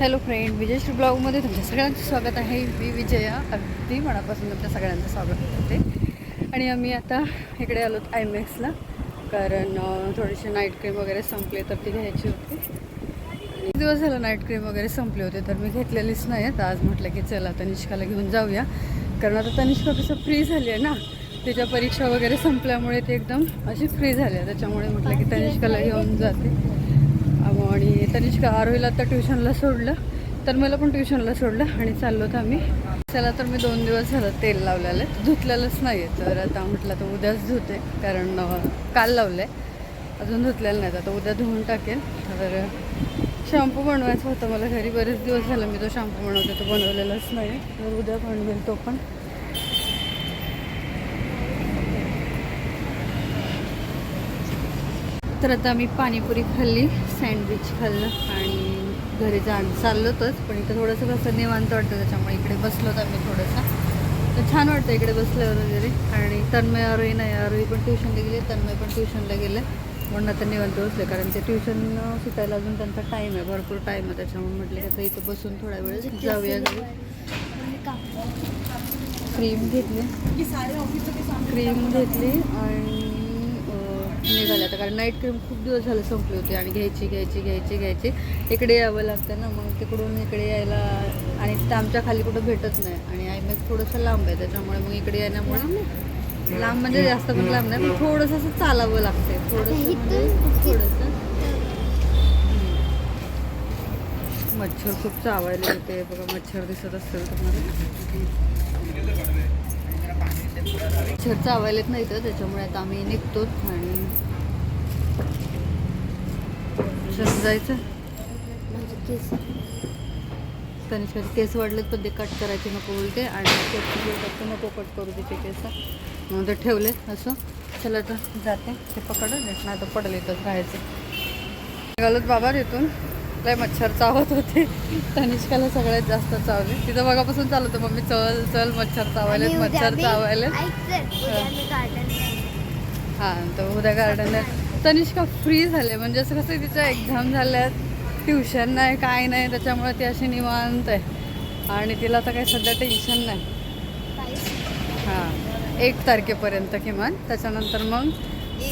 Hello friend विजयश्री ब्लॉगमध्ये तुमच्या सगळ्यांचं स्वागत आहे. मी विजया अगदी मनापासून तुमच्या सगळ्यांचं स्वागत करते. आणि आम्ही आता इकडे आलो आयमॅक्सला कारण थोडीशी नाईट क्रीम वगैरे संपली तर ती घ्यायची होती. एक दिवस झालं नाईट क्रीम वगैरे संपले होते तर मी घेतलेलीच नाही तर आज म्हटलं की चला तनिष्काला घेऊन जाऊया. कारण आता तनिष्का कसं फ्री झाली आहे ना तिच्या परीक्षा वगैरे संपल्यामुळे ती एकदम अशी फ्री झाली आहे. त्याच्यामुळे म्हटलं की तनिष्काला घेऊन जाते. आणि तनिष्का आरोहीला आता ट्युशनला सोडलं. तर मला पण ट्युशनला सोडलं आणि चाललो होतं आम्ही. चला तर मी दोन दिवस झालं तेल लावलेलं आहे. धुतलेलंच नाही आहे तर आता म्हटलं तर उद्याच धुते कारण काल लावलं आहे अजून धुतलेलं नाही. आता उद्या धुवून टाकेल तर शॅम्पू बनवायचं होतं मला घरी. बरेच दिवस झालं मी तो शॅम्पू बनवते तो बनवलेलाच नाही तर उद्या बनवेल तो पण. तर आता आम्ही पाणीपुरी खाल्ली सँडविच खाल्लं आणि घरी जा चाललोतच. पण इथं थोडंसं कसं निवांत वाटतं त्याच्यामुळे इकडे बसलोत आम्ही थोडंसं. तर छान वाटतं इकडे बसल्यावर वगैरे. आणि तन्मय आरोही नाही आरोही पण ट्युशनला गेले तन्मय पण ट्युशनला गेले. म्हणून आता निवांत बसले कारण ते ट्युशन सुटायला अजून त्यांचा टाईम आहे भरपूर टाईम आहे. त्याच्यामुळे म्हटलं की आता इथं बसून थोडा वेळ जाऊया घरी. क्रीम घेतली. क्रीम घेतली आणि आता कारण नाईट क्रीम खूप दिवस झाले संपली होती आणि घ्यायची घ्यायची घ्यायची घ्यायची. इकडे यावं लागतं ना मग तिकडून इकडे यायला आणि तिथं आमच्या खाली कुठं भेटत नाही. आणि आयमॅक्स थोडंसं लांब आहे त्याच्यामुळे मग इकडे येण्यामुळे लांब म्हणजे जास्त पण लांब नाही पण थोडंसं असं चालावं लागतंय. थोडंसं म्हणजे थोडंसं. मच्छर. खूप चावायला येते. बघा मच्छर दिसत असेल तुम्हाला. मच्छर चावायलेत नाही तर त्याच्यामुळे आता आम्ही निघतो आणि कसं जायचं? तनिष्काचे केस वाढलेत पण ते कट करायचे नको बोलते आणि केस नको कट करू तिचे केस. म्हणून ते ठेवले असं. चला तर जाते. ते पकडत नाही तर पडले तर राहायचं. निघालोत बाबा तिथून लय मच्छर चावत होते. तनिष्काला सगळ्यात जास्त चावले. तिथं बघापासून चालू होतं मम्मी चल चल मच्छर चावायलेत मच्छर चावायलेत. हां तर उद्या गार्डनला तनिष्का फ्री झाले म्हणजे असं कसं तिच्या एक्झाम झाल्यात ट्युशन नाही काय नाही त्याच्यामुळे ती अशी निवांत आहे. आणि तिला आता काही सध्या टेन्शन नाही. हां एक तारखेपर्यंत किमान. त्याच्यानंतर मग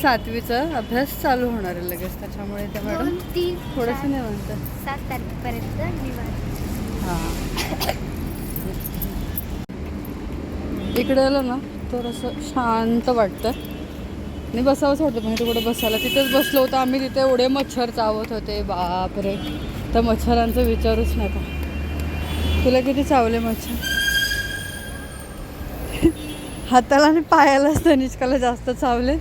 सातवीचा अभ्यास चालू होणार आहे लगेच. त्याच्यामुळे त्या मॅडम थोडंसं निवांत सात तारखेपर्यंत निवांत. हां. इकडे आलं ना तर असं शांत वाटतं आणि बसावंच वाटतं म्हणजे कुठे बसायला. तिथेच बसलो होतो आम्ही तिथे एवढे मच्छर चावत होते. बापरे. तर मच्छरांचा विचारूच नका. तुला किती चावले मच्छर? हाताला आणि पायालाच तनिष्काला जास्त चावले.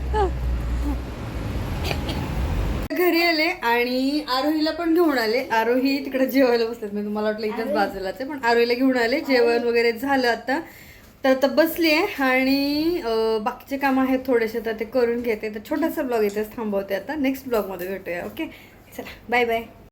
घरी आले आणि आरोहीला पण घेऊन आले. आरोही तिकडे जेवायला बसलेत. मी तुम्हाला वाटलं इथंच बाजूलाच आहे पण आरोहीला घेऊन आले. जेवण वगैरे झालं आता. तर आता बसली आहे आणि बाकीचे काम आहेत थोडेसे तर ते करून घेते. तर छोटासा ब्लॉग इथेच थांबवते आता. नेक्स्ट ब्लॉगमध्ये भेटूया ओके? चला बाय बाय